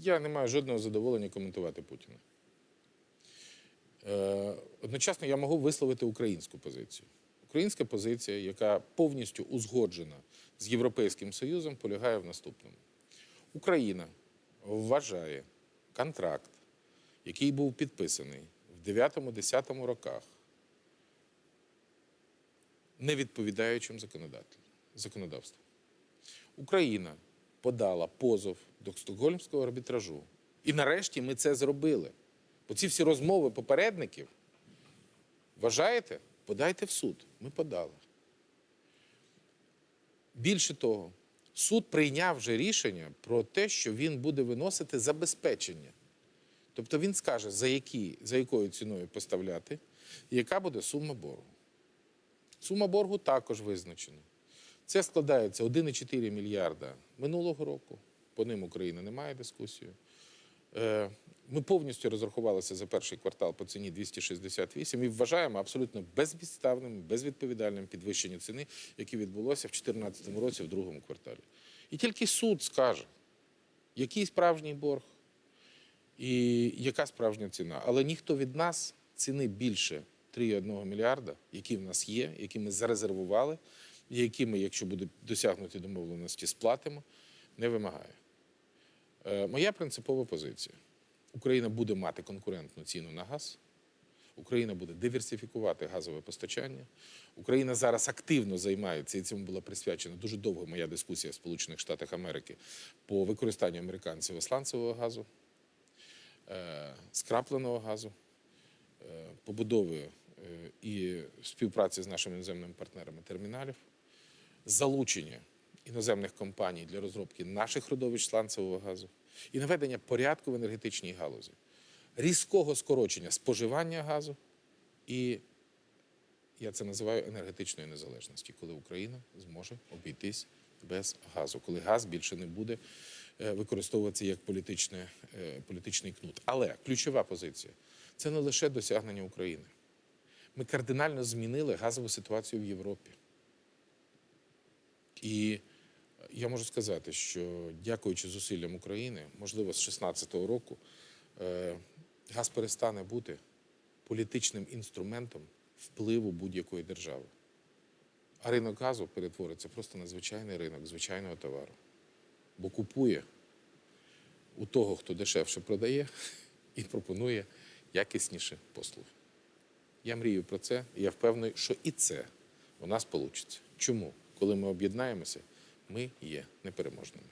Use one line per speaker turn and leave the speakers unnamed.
Я не маю жодного задоволення коментувати Путіна. Е, Одночасно я можу висловити українську позицію. Українська позиція, яка повністю узгоджена з Європейським Союзом, полягає в наступному: Україна вважає контракт, який був підписаний в 9-10 роках, не відповідаючим законодавству. Україна подала позов до Стокгольмського арбітражу. І нарешті ми це зробили. Бо ці всі розмови попередників, вважаєте, подайте в суд. Ми подали. Більше того, суд прийняв вже рішення про те, що він буде виносити забезпечення. Тобто він скаже, за, які, за якою ціною поставляти, і яка буде сума боргу. Сума боргу також визначена. Це складається 1,4 мільярда минулого року. По ним Україна не має дискусії. Е, Ми повністю розрахувалися за перший квартал по ціні 268 і вважаємо абсолютно безпідставним, безвідповідальним підвищення ціни, яке відбулося в 2014 році, в другому кварталі. І тільки суд скаже, який справжній борг і яка справжня ціна. Але ніхто від нас ціни більше 3,1 мільярда, які в нас є, які ми зарезервували, які ми, якщо буде досягнуті домовленості, сплатимо, не вимагає. Е, Моя принципова позиція: Україна буде мати конкурентну ціну на газ. Україна буде диверсифікувати газове постачання. Україна зараз активно займається, і цьому була присвячена дуже довго моя дискусія в Сполучених Штатах Америки по використанню американців сланцевого газу, е, скрапленого газу, е, побудови і співпраці з нашими іноземними партнерами терміналів, залучення іноземних компаній для розробки наших родовищ сланцевого газу і наведення порядку в енергетичній галузі, різкого скорочення споживання газу і я це називаю енергетичною незалежністю, коли Україна зможе обійтись без газу, коли газ більше не буде е, використовуватися як політичне, е, політичний кнут. Але ключова позиція це не лише досягнення України. Ми кардинально змінили газову ситуацію в Європі. І я можу сказати, що дякуючи зусиллям України, можливо, з 2016 року е, газ перестане бути політичним інструментом впливу будь-якої держави. А ринок газу перетвориться просто на звичайний ринок звичайного товару. Бо купує у того, хто дешевше продає і пропонує якісніші послуги. Я мрію про це, і я впевнений, що і це у нас вийде. Чому? Коли ми об'єднаємося, ми є непереможними.